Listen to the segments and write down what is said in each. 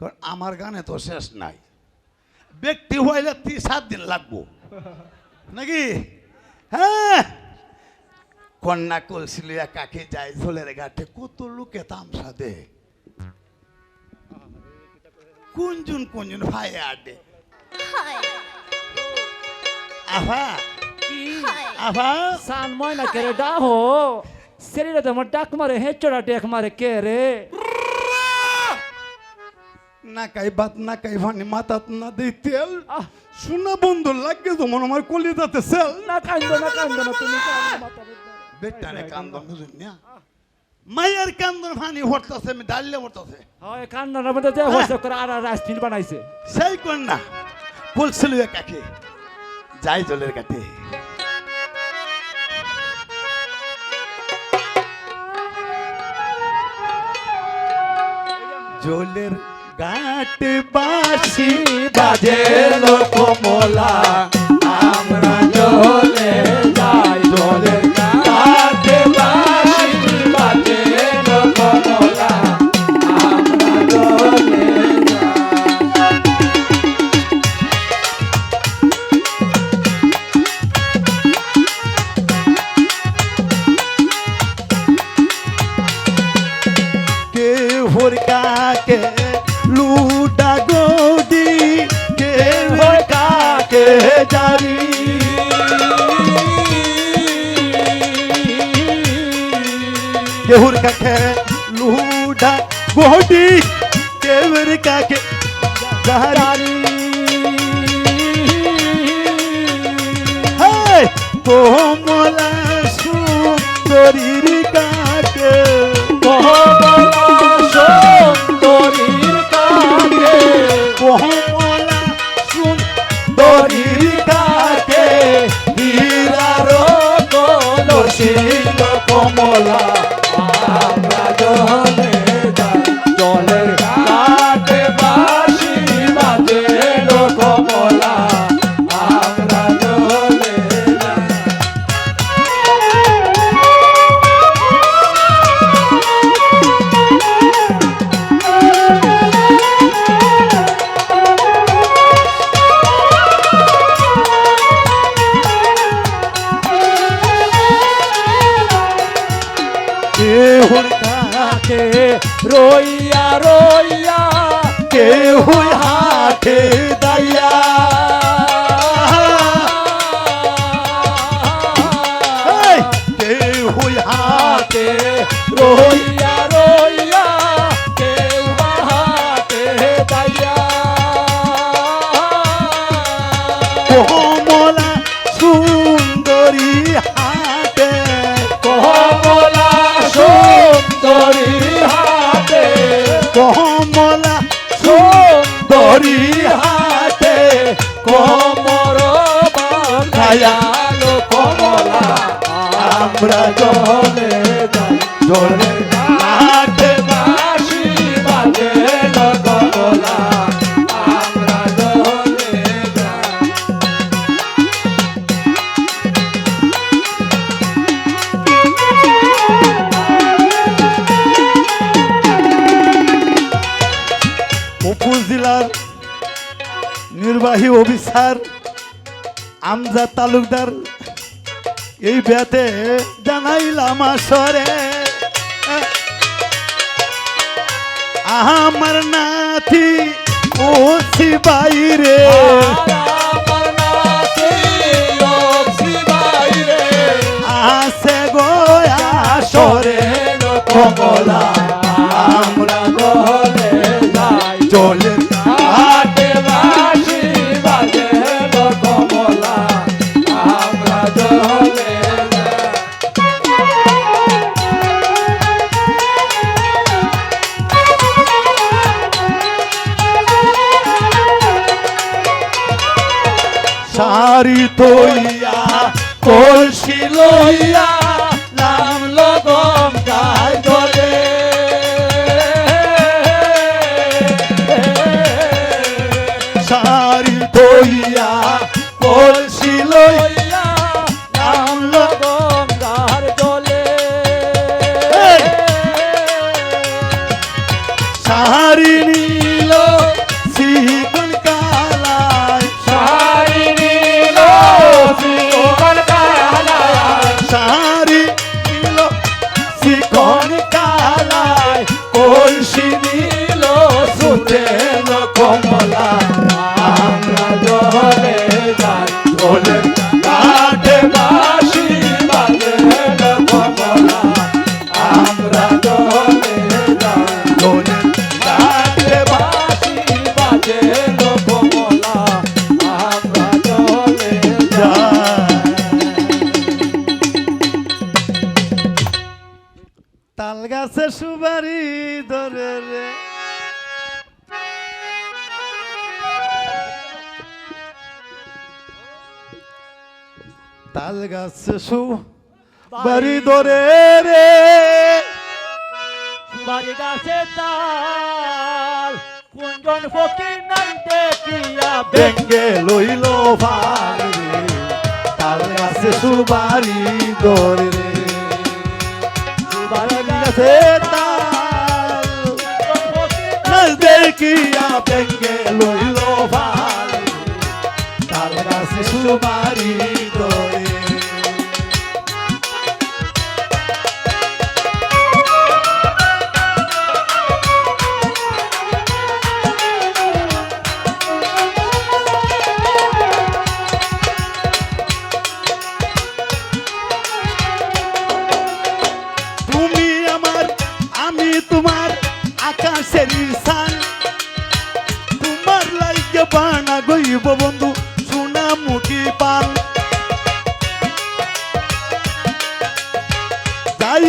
কারণ আমার গানে তো শেষ নাই। ব্যক্তি হইলে তিন সাত দিন লাগবো। নাকি? হ্যাঁ। কন্যা কলসিলিয়া কাকে যায় ঝোলের ঘাটে কত লোকে তামসা দে কুঞ্জুন কুঞ্জুন ভাই আডে আভা। আভা। সান ময়না কে রে ডাহ? শরীরে তোমার ডাক মারে হেঁচড়া টেক মারে কে রে? না কাই বাত না কাই ভানি মাথাত না দেই তেল। বন্ধু লাগে আমার কলিজাতে সেল। না কান্দো না কান্দো না তুমি কান্দো। বুঝুন না? মায়ের কান্দন ভানি হরতাছে আমি ডাললে হরতাছে। হয় মধ্যে যে হচ্ছে করে আর আর রাস্তিন বানাইছে। সেই কন্যা কলসিলিয়া কাকে যাই জলের কাটে জলের গাট বাসি বাজে লোক মোলা আমরা জলে যাই, জলে কাটে বাজে লোক আমরা জলে কে হোর কাকে লুডা গোদি কে কাকে জারি কে হোর কাকে লুডা গোদি কে হোর কাকে জারি হায় কোমলা সুন্দরীর কমলা কে হোর কাকে হাতে রইয়া রইয়া কেউ হাতে দাইয়া হাতে কমর বাঁধায়ালো কমলা আমরা অফিসার আমজাদ তালুকদার এই ব্যাতে জানাইলাম আসরে। আমার নাথি ও বাইরে। আসে গো আসরে। কমলা সারি তৈয়া কলসি লইয়া নাম লগম গায় দলে সারি তৈয়া তাল গাছে সুবারি ধরে রে। তাল গাছে সু বাড়ি ধরে রে। বাড়ি গাছে তাল কুঞ্জন ফকি নাই দেখিয়া বেঙ্গে লইল ভারে। তাল গাছে সুবারি ধরে রে। গাছে তাল। নাচ দেখিয়া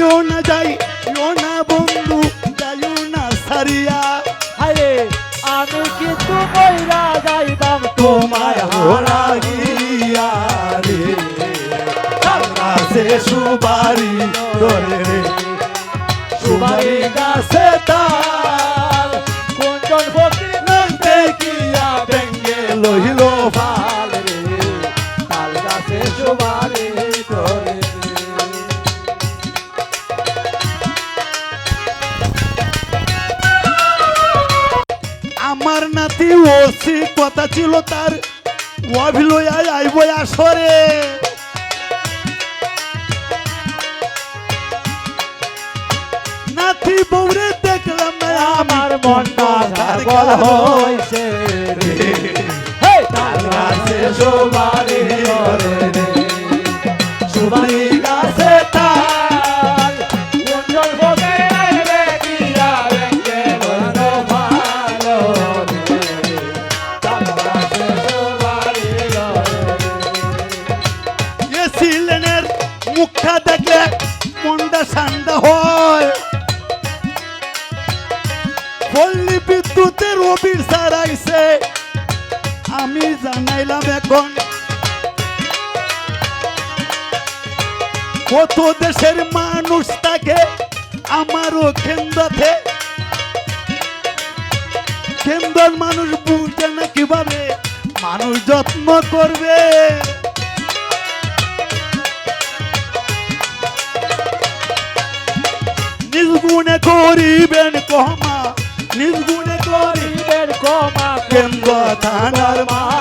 যাইও না যাইও না বন্ধু যাইও না সারিয়া। হায়রে আমি কিন্তু কইরা যাইবাম তোমায় রে। সুবারি ধরে নাতি ওসি কথা ছিল তার। অভিলয়ায় আইব আসরে। নাতি বৌরে দেখলাম আমার মনটা পাগল হয়েছে রে। হে তাল গাছে মুখটা দেখলে মনটা ঠান্ডা হয়। পল্লী বিদ্যুতের অবির সারাইছে আমি জানাইলাম এখন, কত দেশের মানুষ থাকে আমারও কেন্দ্রতে। কেন্দ্রের মানুষ বুঝে না কীভাবে মানুষ যত্ন করবে। নিজ গুণে করিবেন কমা নিজ গুণে করি গরিবের কমা কেন্দ্র থানার মাঝে